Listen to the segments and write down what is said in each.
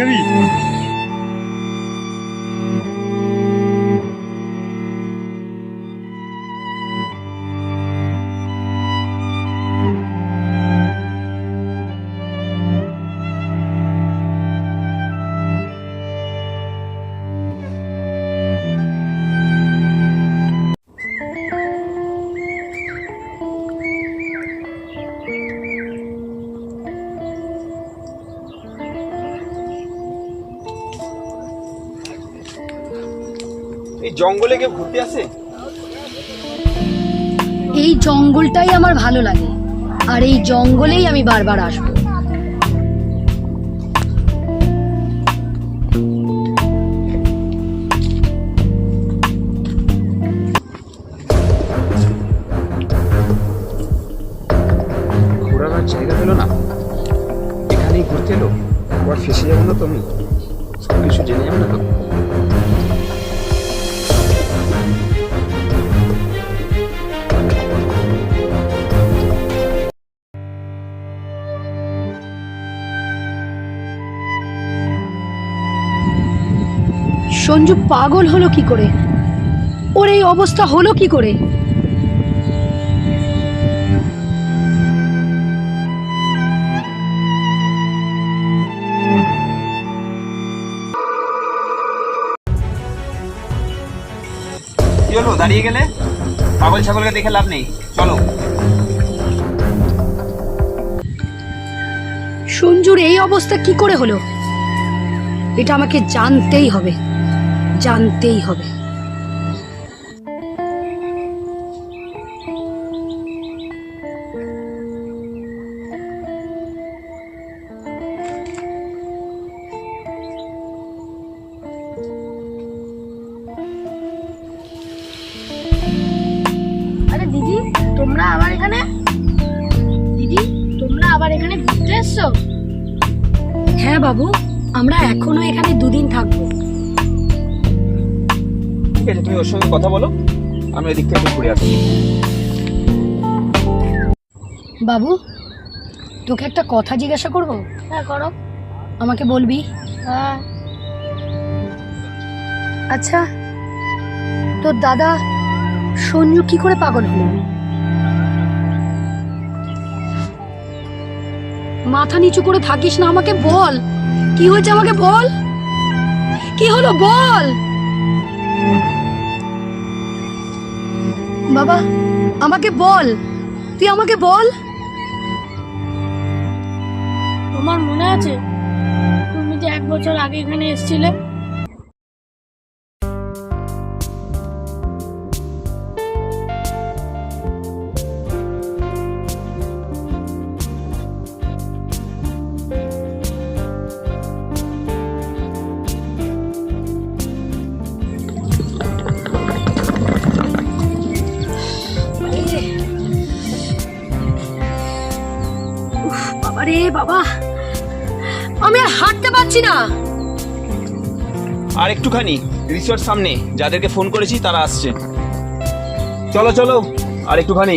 খাবি এই জঙ্গলে কেউ ঘুরতে আসে? এই জঙ্গলটাই আমার ভালো লাগে আর এই জঙ্গলেই আমি বারবার আসব। ঘোরার জায়গা পেল না? এখানেই ঘুরতে এলো? আবার ফেসে যাব না তো সঞ্জু পাগল হলো কি করে? ওর এই অবস্থা হলো কি করে? কি হলো দাঁড়িয়ে গেলে? পাগল ছাগলকে দেখে লাভ নেই। চলো। সঞ্জুর এই অবস্থা কি করে হলো? এটা আমাকে জানতেই হবে। জানতেই হবে। আরে দিদি তোমরা আবার এখানে? দিদি তোমরা আবার এখানে ঘুরতে এসছো? হ্যাঁ বাবু আমরা এখনও এখানে দুদিন থাকব। আছে তুমি ওর সঙ্গে কথা বলো। আমি এদিক থেকে একটু ঘুরে আসছি। বাবু তোকে একটা কথা জিজ্ঞাসা করব? হ্যাঁ করো। আমাকে বলবি? হ্যাঁ। আচ্ছা তোর দাদা সঞ্জু কি করে পাগল হলো? মাথা নিচু করে থাকিস না আমাকে বল। কি হয়েছে আমাকে বল? কি হলো বল? বাবা, আমাকে বল। তুই আমাকে বল। তোমার মনে আছে, তুমি যে এক বছর আগে এখানে এসেছিলে? পারছি না। আর একটুখানি রিসোর্ট সামনে, যাদেরকে ফোন করেছি তারা আসছে। চলো চলো, আর একটুখানি।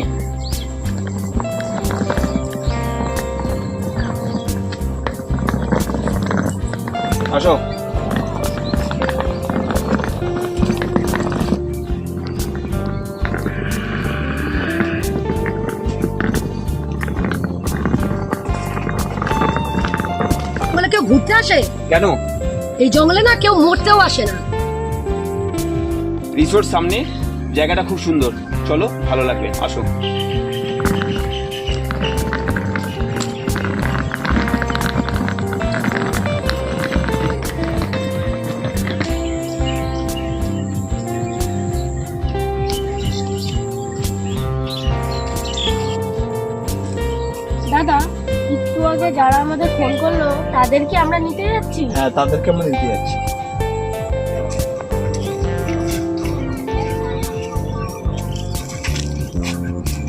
আসো। কেন? এই জঙ্গলে না কেউ মরতেও আসে না। রিসোর্ট সামনে জায়গাটা খুব সুন্দর। চলো ভালো লাগবে আসো। দাদা একটু আগে যারা আমাদের ফোন করল তাদেরকে আমরা নিতে যাচ্ছি হ্যাঁ তাদেরকে আমরা নিতে যাচ্ছি।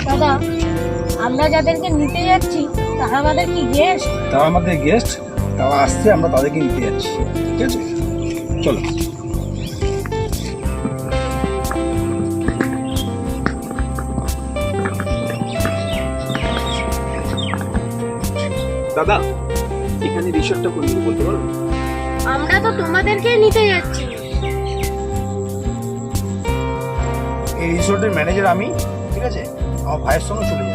দাদা আমরা যাদেরকে নিতে যাচ্ছি তারা আমাদের কি গেস্ট তারা আমাদের গেস্ট তারা আসছে আমরা তাদেরকে নিতে যাচ্ছি। ঠিক আছে? চলো। দাদা এখানে রিসর্টটা কোন বলতে পারো? আমরা তো তোমাদেরকে নিতে যাচ্ছি। এই রিসর্টের ম্যানেজার আমি ঠিক আছে? আমার ভাইয়ের সঙ্গে চলে যাই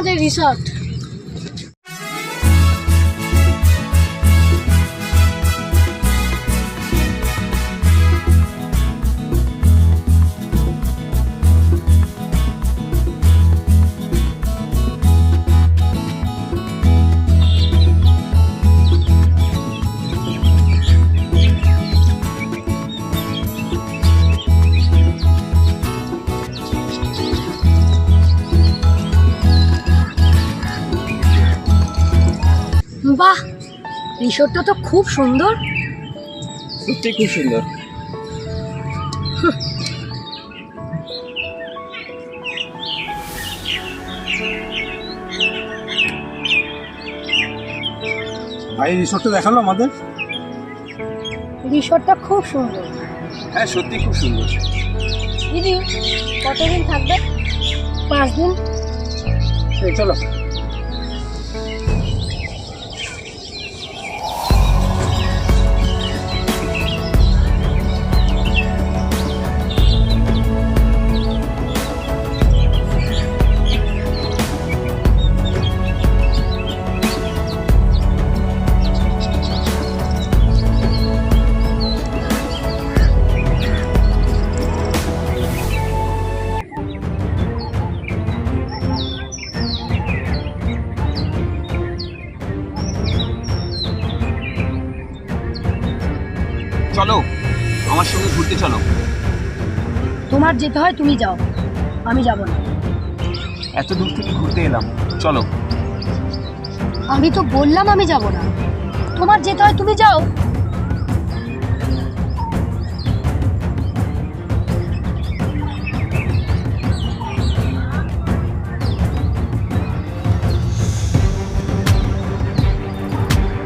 আমাদের রিসর্ট রিসোর্টটা তো খুব সুন্দর। সত্যি খুব সুন্দর। ভাই রিসোর্টটা দেখাল আমাদের? রিসোর্টটা খুব সুন্দর। হ্যাঁ সত্যি খুব সুন্দর। দিদি কতদিন থাকবে? পাঁচ দিন? চলো। যেতে হয় তুমি যাও। আমি যাব না। এত দূর থেকে ঘুরতে এলাম। চলো। আমি তো বললাম আমি যাব না। তোমার যেতে হয় তুমি যাও।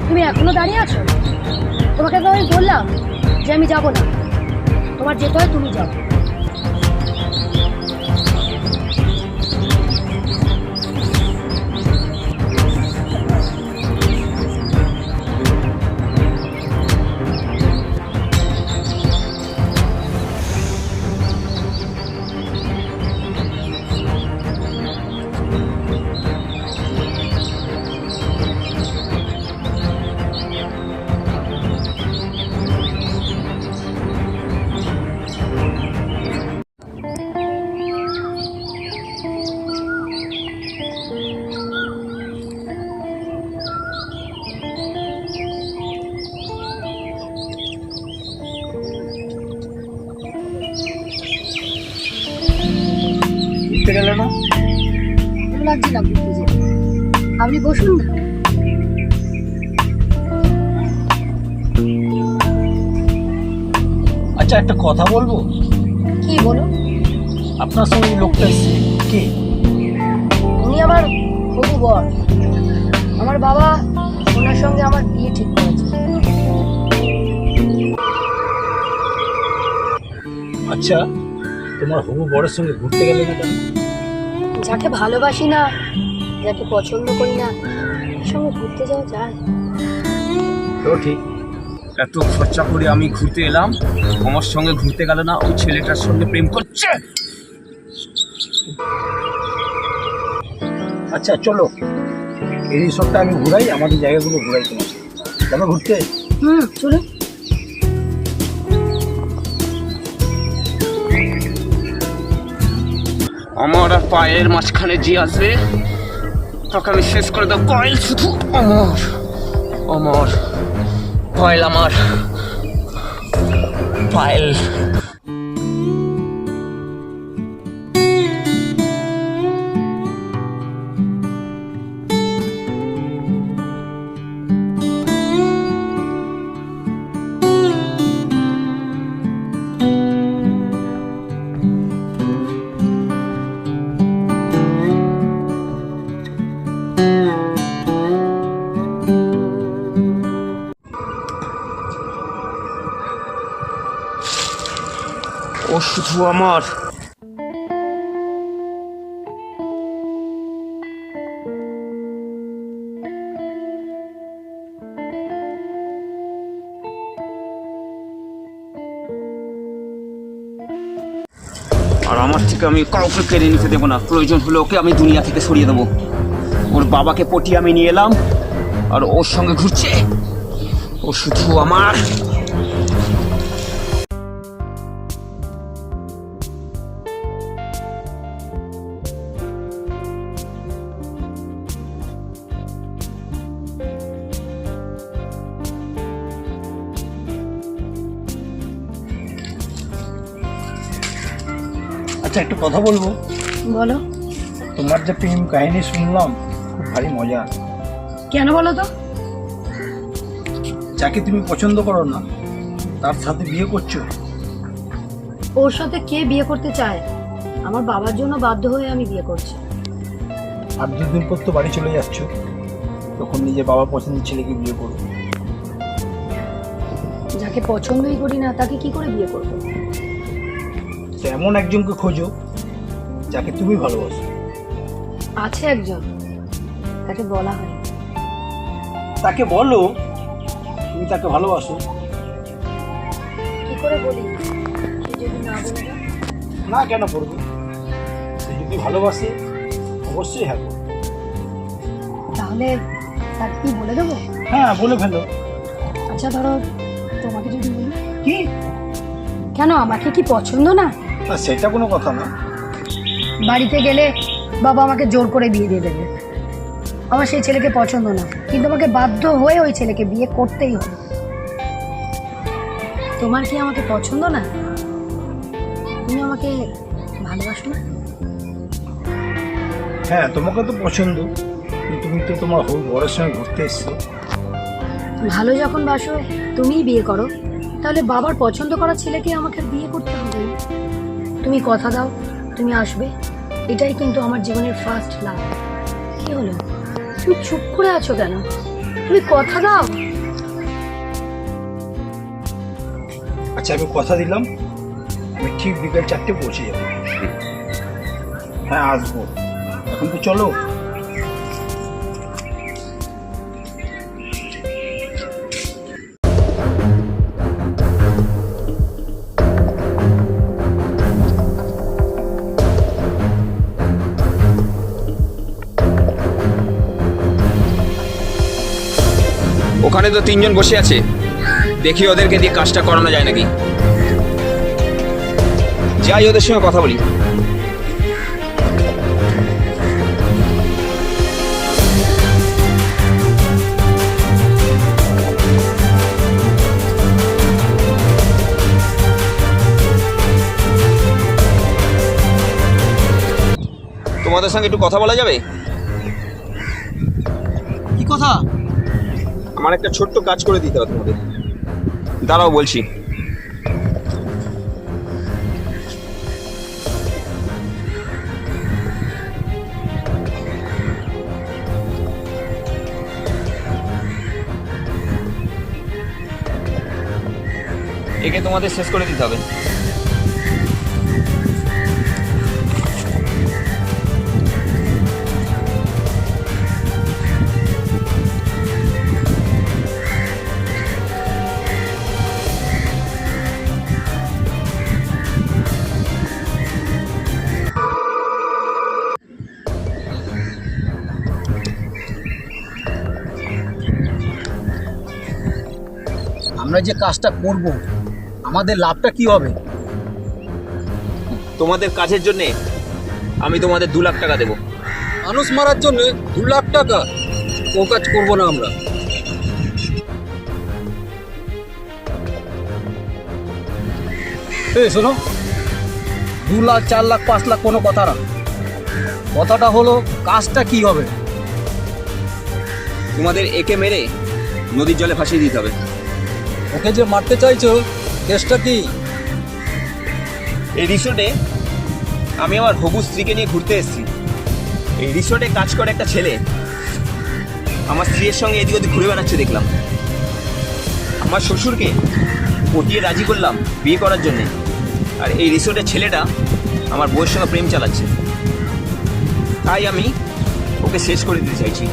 তুমি এখনও দাঁড়িয়ে আছো? তোমাকে তো আমি বললাম যে আমি যাব না। তোমার যেতে হয় তুমি যাও। আচ্ছা একটা কথা বলব? কি বলো আপনার সঙ্গে লোকটা এসছে কে? উনি আমার হবু বর আমার বাবা ওনার সঙ্গে আমার বিয়ে ঠিক করেছে। আচ্ছা তোমার হবু বরের সঙ্গে ঘুরতে গেলে না কেন? যাকে ভালোবাসি না যাকে পছন্দ করি না সঙ্গে ঘুরতে যাওয়া যায়। তো ঠিক। এত খরচা করে আমি ঘুরতে এলাম। আমার সঙ্গে ঘুরতে গেল না ওই ছেলেটার সঙ্গে প্রেম করছে। আচ্ছা চলো। এই রিসোর্টটা আমি ঘুরাই আমাদের জায়গাগুলো ঘুরাই তোমার যাবে ঘুরতে। হুম চলুন আমার আর পায়ের মাঝখানে যে আসবে তাকে আমি শেষ করে দেবো। পায়েল শুধু আমার আমার। পায়েল আমার পায়েল শুধু আমার আর আমার থেকে আমি কাউকে কেড়ে নিতে দেবো না। প্রয়োজন হলে ওকে আমি দুনিয়া থেকে সরিয়ে দেবো। ওর বাবাকে পটিয়ে আমি নিয়ে এলাম, আর ওর সঙ্গে ঘুরছে। ও শুধু আমার। কথা বলব? বলো। তোমার যে প্রেম কাহিনী শুনলাম খুব ভারী মজা। কেন বলো তো? যাকে তুমি পছন্দ করো না তার সাথে বিয়ে করছ? ওর সাথে কে বিয়ে করতে চায়? আমার বাবার জন্য বাধ্য হয়ে আমি বিয়ে করছি। আর দুদিন পর তো বাড়ি চলে যাচ্ছ তখন নিজের বাবা পছন্দের ছেলেকে বিয়ে করো। যাকে পছন্দই করি না তাকে কি করে বিয়ে করব? তো এমন একজনকে খোঁজো যাকে তুমি ভালোবাসো। আছে একজন তাকে বলা হয়। তাকে বলো তুমি তাকে ভালোবাসো। কি করে বলি? সে যদি না বলে? না কেন করব সে যদি ভালোবাসে অবশ্যই হ্যাঁ করবে। তাহলে তাকে কি বলে দেবো? হ্যাঁ বলে ফেলো। আচ্ছা ধরো তোমাকে যদি বলি। কি? কেন আমাকে কি পছন্দ না? না সেটা কোনো কথা না। বাড়িতে গেলে বাবা আমাকে জোর করে বিয়ে দিয়ে দেবে। আমার সেই ছেলেকে পছন্দ না। কিন্তু আমাকে বাধ্য হয়ে ওই ছেলেকে বিয়ে করতেই হবে। তোমার কি আমাকে পছন্দ না? তুমি আমাকে ভালোবাসো না? হ্যাঁ তোমাকে তো পছন্দ। তুমি তো তোমার হবু বরের সঙ্গে ঘুরতে এসছো। ভালো যখন বাসো তুমিই বিয়ে করো। তাহলে বাবার পছন্দ করা ছেলেকে আমাকে বিয়ে করতে হবে তুমি কথা দাও তুমি আসবে। এটাই কিন্তু আমার জীবনের ফার্স্ট লাভ কি হলো? তুমি চুপ করে আছো কেন? তুমি কথা দাও। আচ্ছা আমি কথা দিলাম। আমি ঠিক বিকেল চারটে পৌঁছে যাব। হ্যাঁ আসব। এখন তো চলো। ওখানে তো তিনজন বসে আছে। দেখি ওদেরকে দিয়ে কাজটা করানো যায় নাকি। যাই, ওদের সঙ্গে কথা বলি। তোমাদের সঙ্গে একটু কথা বলা যাবে? কি কথা? আমার একটা ছোট্ট কাজ করে দিতে হবে তোমাদের। দাঁড়াও বলছি। একে তোমাদের শেষ করে দিতে হবে। আমরা যে কাজটা করব আমাদের লাভটা কি হবে? তোমাদের কাজের জন্যে আমি তোমাদের দু লাখ টাকা দেবো। মানুষ মারার জন্য দু লাখ টাকা? ও কাজ করব না আমরা। এই শোনো দু লাখ চার লাখ পাঁচ লাখ কোনো কথা না। কথাটা হলো কাজটা কি হবে? তোমাদের একে মেরে নদীর জলে ভাসিয়ে দিতে হবে। ওকে যে মারতে চাইছো কেসটা কি? এই রিসোর্টে আমি আমার হবু স্ত্রীকে নিয়ে ঘুরতে এসেছি। এই রিসোর্টে কাজ করে একটা ছেলে। আমার স্ত্রীর সঙ্গে এদিক ওদিক ঘুরে বেড়াচ্ছে দেখলাম। আমার শ্বশুরকে পটিয়ে রাজি করলাম বিয়ে করার জন্যে। আর এই রিসোর্টের ছেলেটা আমার বউয়ের সঙ্গে প্রেম চালাচ্ছে। তাই আমি ওকে শেষ করে দিতে চাইছি।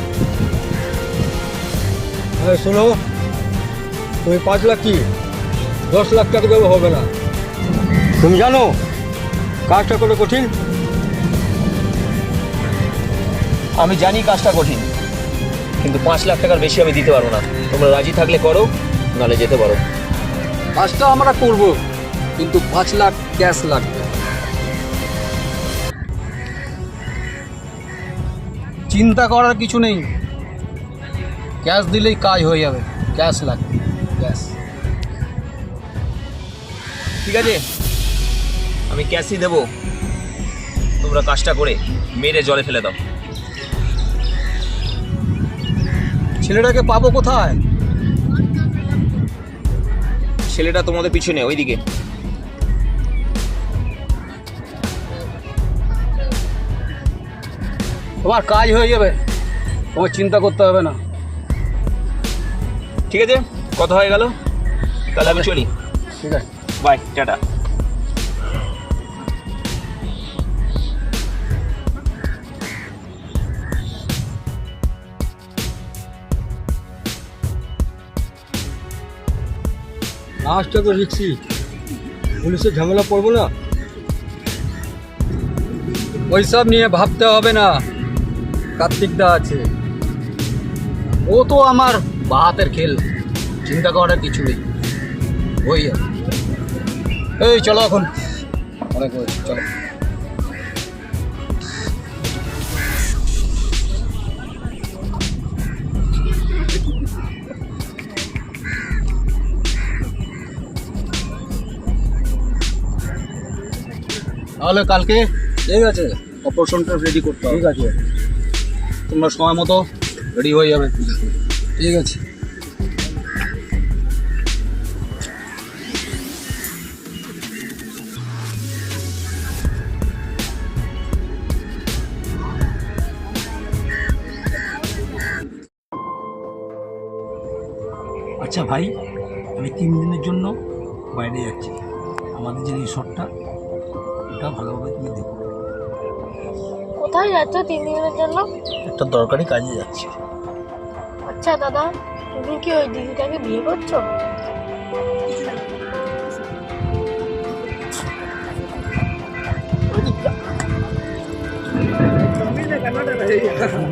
শোনো তুমি পাঁচ লাখ কি? দশ লাখ টাকা দেবো হবে না। তুমি জানো কাজটা করে কঠিন? আমি জানি কাজটা কঠিন কিন্তু পাঁচ লাখ টাকার বেশি আমি দিতে পারব না। তোমরা রাজি থাকলে করো নাহলে যেতে পারো। কাজটা আমরা করব কিন্তু পাঁচ লাখ ক্যাশ লাগবে। চিন্তা করার কিছু নেই। ক্যাশ দিলেই কাজ হয়ে যাবে ক্যাশ লাগবে। ঠিক আছে? আমি ক্যাশই দেবো। তোমরা কাজটা করে মেরে জলে ফেলে দাও। ছেলেটাকে পাবো কোথায়? ছেলেটা তোমাদের পিছনে, ওইদিকে। তোমার কাজ হয়ে যাবে। তোমার চিন্তা করতে হবে না। ঠিক আছে? কত হয়ে গেল? তাহলে আমি চলি ঠিক আছে। Bye ta-ta. লাস্টটা তো রিক্সি পুলিশের ঝামেলা পড়ব না। ওইসব নিয়ে ভাবতে হবে না। কার্তিকদা আছে। ও তো আমার বাহাতের খেল। চিন্তা করার কিছু নেই। ওই। এই চলো এখন। অনেক চলো। তাহলে কালকে ঠিক আছে। অপারেশনটা রেডি করতে হবে। ঠিক আছে। তোমরা সময় মতো রেডি হয়ে যাবে। ঠিক আছে। আচ্ছা ভাই আমি তিন দিনের জন্য বাইরে যাচ্ছি আমাদের যে রিসর্টটা ওটা ভালোভাবে তুমি দেখো কোথায় যাচ্ছ তিন দিনের জন্য একটা দরকারি কাজে যাচ্ছি আচ্ছা দাদা তুমি কি ওই দিদিটাকে বিয়ে করছ তাই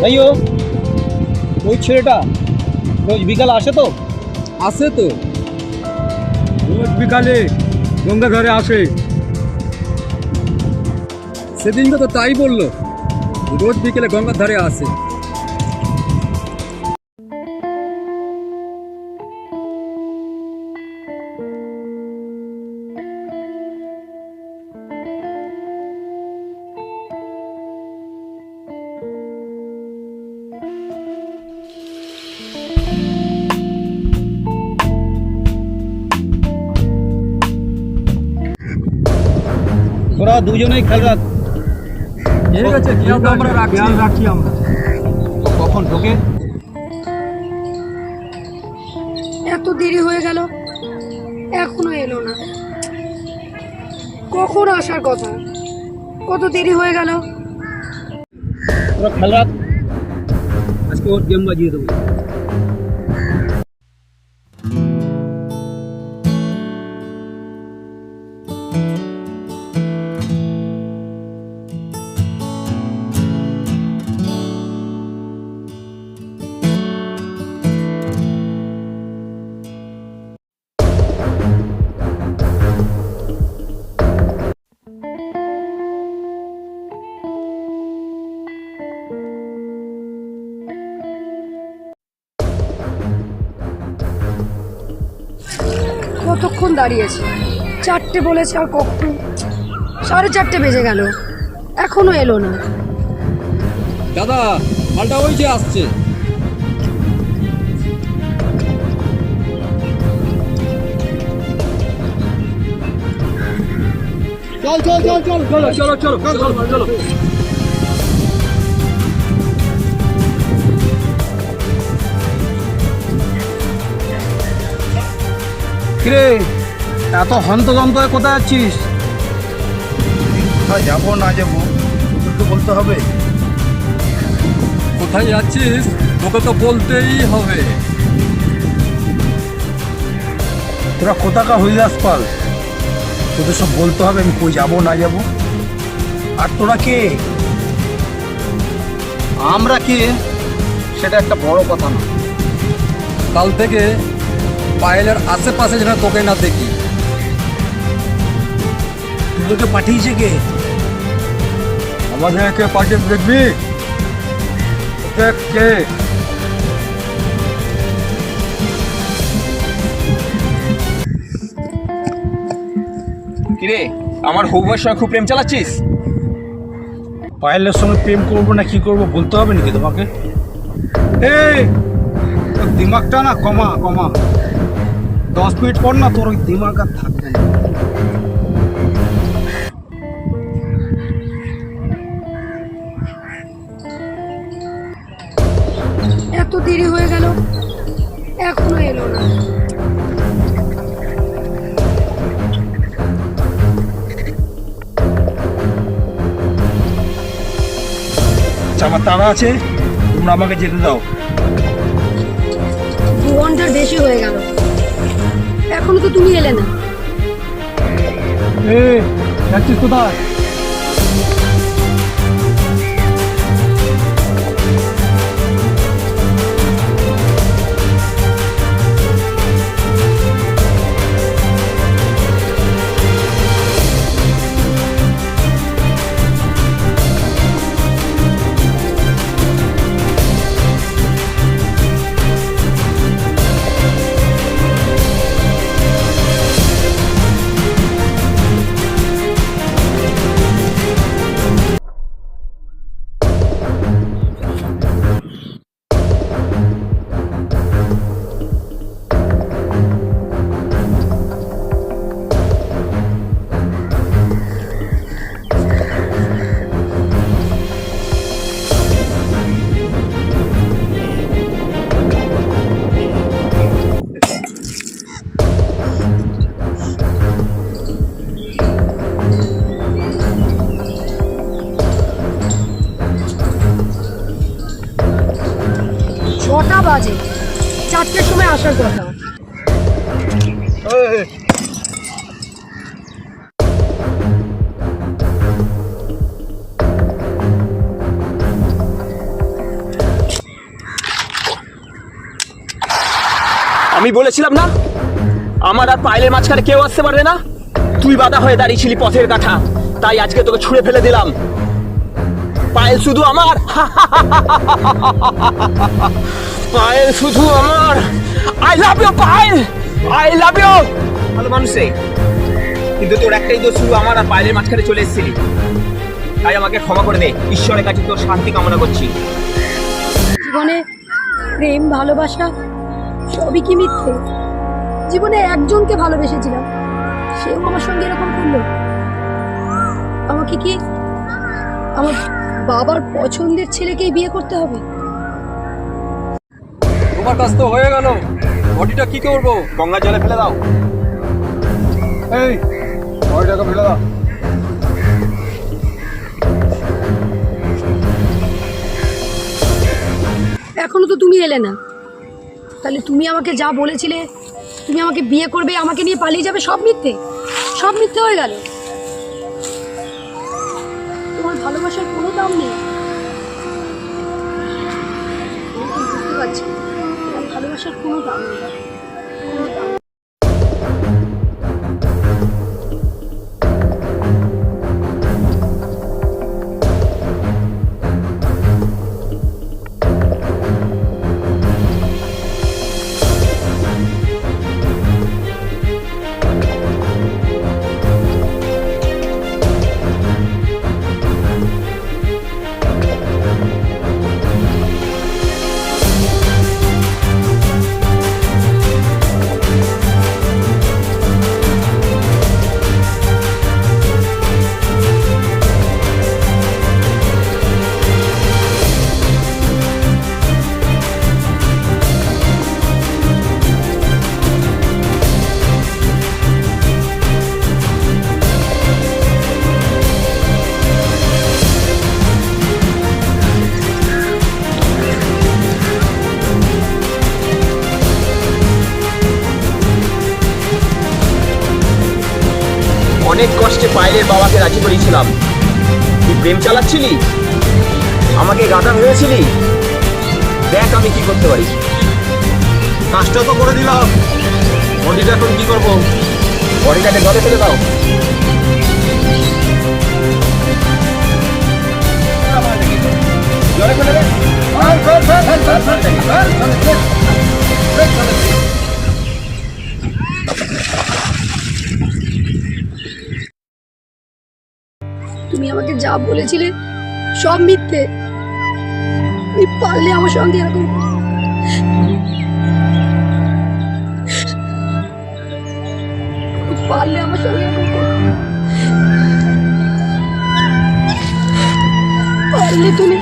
ও ওই ছেলেটা রোজ বিকালে আসে তো? আসে তো। রোজ বিকালে গঙ্গা ঘরে আসে। সেদিন তো তাই বলল রোজ বিকেলে গঙ্গার ধারে আসে। দুজনেই খেয়াল রাখ। ঠিক আছে আমরা রাখি আমরা। কখন ঢোকে? এত দেরি হয়ে গেল এখনও এলো না। কখন আসার কথা? কত দেরি হয়ে গেল? তোরা খেয়াল রাখ। আজকে ওর গেম বাজিয়ে দেবো। কতক্ষণ দাঁড়িয়েছে চারটে বলেছে আর কখন সাড়ে চারটে বেজে গেল এখনও এলো না দাদা মালটা ওই যে আসছে চল চল চল চল চলো চলো চলো চলো চলো কিরে এত হন্তদন্ত হয়ে কোথায় যাচ্ছিস? কোথায় যাব না যাব? তোকে তো বলতে হবে। কোথায় যাচ্ছিস? তোকে তো বলতেই হবে। তোরা কোথাকার হরিদাস পাল? তোদের সব বলতে হবে আমি কই যাব না যাব? আর তোরা কে? আমরা কে? সেটা একটা বড় কথা না। কাল থেকে পায়েলের আশেপাশে যেন তোকে না দেখি। তোদেরকে পাঠিয়েছে কে? আমাদেরকে পাঠিয়ে দেখবি? দেখ কে। কিরে আমার হৌবার সঙ্গে খুব প্রেম চালাচ্ছিস? পায়েলের সঙ্গে প্রেম করব না কি করব বলতে হবে নাকি তোমাকে? এই দিমাগটা না কমা কমা। দশ মিনিট পর না তোর ওই দিমাগ আর থাকবে আমার তারা আছে তোমরা আমাকে যেতে দাও। দু ঘণ্টার বেশি হয়ে গেল। এখনও তো তুমি এলে না। এ যাচ্ছিস কোথায়? আমি বলেছিলাম না? আমার আর পায়েলের মাঝখানে কেউ আসতে পারবে না? তুই বাধা হয়ে দাঁড়িয়েছিলি পথের কাঠা। তাই আজকে তোকে ছুঁড়ে ফেলে দিলাম। পায়েল শুধু আমার। পায়েল শুধু আমার। I love you Payel. I love you ভালো মানুষে কিন্তু তোর একটাই দোষ শুধু আমার আর পায়েলের মাঝখানে চলে এসেছিলি। তাই আমাকে ক্ষমা করে দে। ঈশ্বরের কাছে তোর শান্তি কামনা করছি। জীবনে প্রেম, ভালোবাসা সবই কি মিথ্যে। জীবনে একজনকে ভালোবেসেছিলাম। সেও আমার সঙ্গে এরকম করল। আমাকে কি আমার বাবার পছন্দের ছেলেকেই বিয়ে করতে হবে? তোমার কাজ তো হয়ে গেল। বডিটা কি করব? গঙ্গা জলে ফেলে দাও। এই বডিটাকে ফেলে দাও। এখনও তো তুমি এলে না। তাহলে তুমি আমাকে যা বলেছিলে, তুমি আমাকে বিয়ে করবে, আমাকে নিয়ে পালিয়ে যাবে, সব মিথ্যে। সব মিথ্যে হয়ে গেল। তোমার ভালোবাসার কোনো দাম নেই। বুঝতে পারছি ভালোবাসার কোনো দাম নেই। রাজি করিয়েছিলাম তুই প্রেম চালাচ্ছিলি আমাকে গাঁদা ভেবেছিলি দেখ আমি কি করতে পারি কাজটা তো করে দিলাম বডিটা এখন কি করব বডিটাকে জলে ফেলে দাও জলে ফেলে দে আমাকে যা বলেছিলে, সব মিথ্যে। তুমি পারলে আমার সঙ্গে এরকম পারলে আমার সঙ্গে পারলে তুমি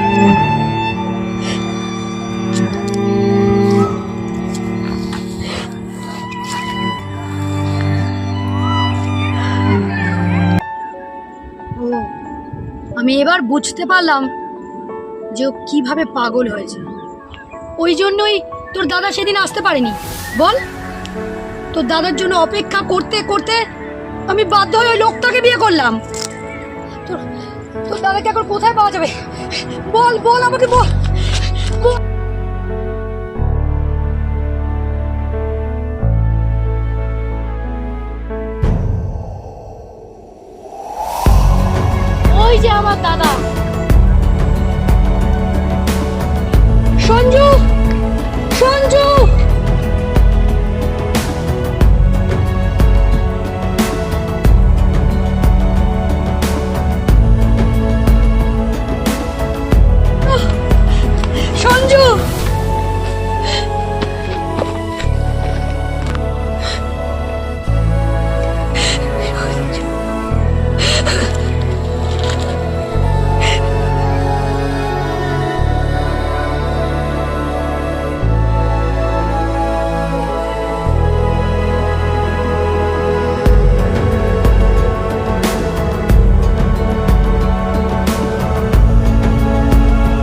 আমি এবার বুঝতে পারলাম যে ও কীভাবে পাগল হয়েছে। ওই জন্যই তোর দাদা সেদিন আসতে পারেনি। বল, তোর দাদার জন্য অপেক্ষা করতে করতে আমি বাধ্য হয়ে ওই লোকটাকে বিয়ে করলাম। তোর তোর দাদাকে এখন কোথায় পাওয়া যাবে? বল বল আমাকে বল বল। আমার দাদা।